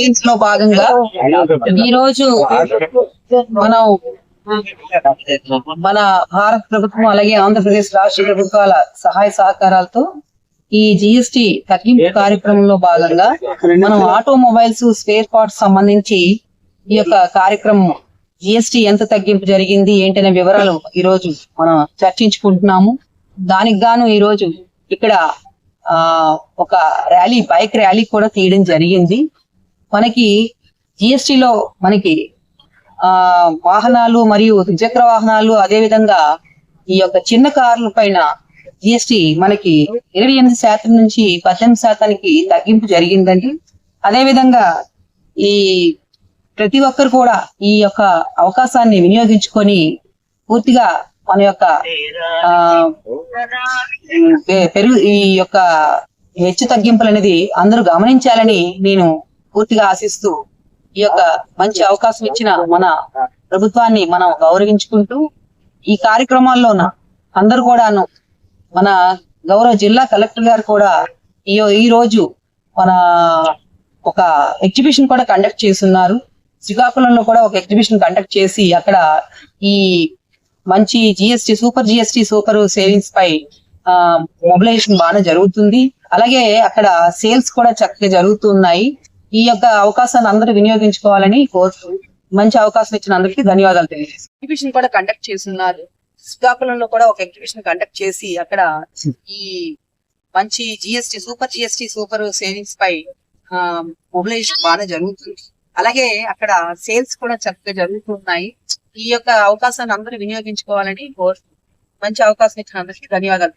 స్కీమ్స్లో భాగంగా ఈ రోజు మనం మన భారత ప్రభుత్వం అలాగే ఆంధ్రప్రదేశ్ రాష్ట్ర ప్రభుత్వాల సహాయ సహకారాలతో ఈ జిఎస్టి తగ్గింపు కార్యక్రమంలో భాగంగా మనం ఆటోమొబైల్స్ స్పేర్ పార్ట్స్ సంబంధించి ఈ యొక్క కార్యక్రమం జిఎస్టి ఎంత తగ్గింపు జరిగింది ఏంటనే వివరాలు ఈ రోజు మనం చర్చించుకుంటున్నాము. దానికి గాను ఈ రోజు ఇక్కడ ఆ ఒక ర్యాలీ బైక్ ర్యాలీ కూడా తీయడం జరిగింది. మనకి జిఎస్టిలో లో మనకి ఆ వాహనాలు మరియు ద్విచక్ర వాహనాలు అదే విధంగా ఈ యొక్క చిన్న కార్ల పైన జిఎస్టి మనకి ఇరవై ఎనిమిది శాతం నుంచి పద్దెనిమిది శాతానికి తగ్గింపు జరిగిందండి. అదే విధంగా ఈ ప్రతి ఒక్కరు కూడా ఈ యొక్క అవకాశాన్ని వినియోగించుకొని పూర్తిగా మన యొక్క ఆ పెరుగు ఈ యొక్క హెచ్చు తగ్గింపులు అనేది అందరూ గమనించాలని నేను పూర్తిగా ఆశిస్తూ ఈ యొక్క మంచి అవకాశం ఇచ్చిన మన ప్రభుత్వాన్ని మనం గౌరవించుకుంటూ ఈ కార్యక్రమాల్లోన అందరూ కూడాను మన గౌరవ జిల్లా కలెక్టర్ గారు కూడా ఈ ఈ రోజు మన ఒక ఎగ్జిబిషన్ కూడా కండక్ట్ చేస్తున్నారు. శ్రీకాకుళంలో కూడా ఒక ఎగ్జిబిషన్ కండక్ట్ చేసి అక్కడ ఈ మంచి GST super GST super savings పై మొబిలైజేషన్ బాగా జరుగుతుంది. అలాగే అక్కడ సేల్స్ కూడా చక్కగా జరుగుతున్నాయి. ఈ యొక్క అవకాశాన్ని అందరూ వినియోగించుకోవాలని కోరుతూ మంచి అవకాశం ఇచ్చిన అందరికీ ధన్యవాదాలు తెలియజేస్తాను. ఎగ్జిబిషన్ కూడా కండక్ట్ చేస్తున్నారు. శ్రీకాకుళంలో కూడా ఒక ఎగ్జిబిషన్ కండక్ట్ చేసి అక్కడ ఈ మంచి GST super GST super savings పై మొబిలైజేషన్ బాగా జరుగుతుంది. అలాగే అక్కడ సేల్స్ కూడా చక్కగా జరుగుతున్నాయి. ఈ యొక్క అవకాశాన్ని అందరూ వినియోగించుకోవాలని కోరుతూ మంచి అవకాశం ఇచ్చిన అందరికీ ధన్యవాదాలు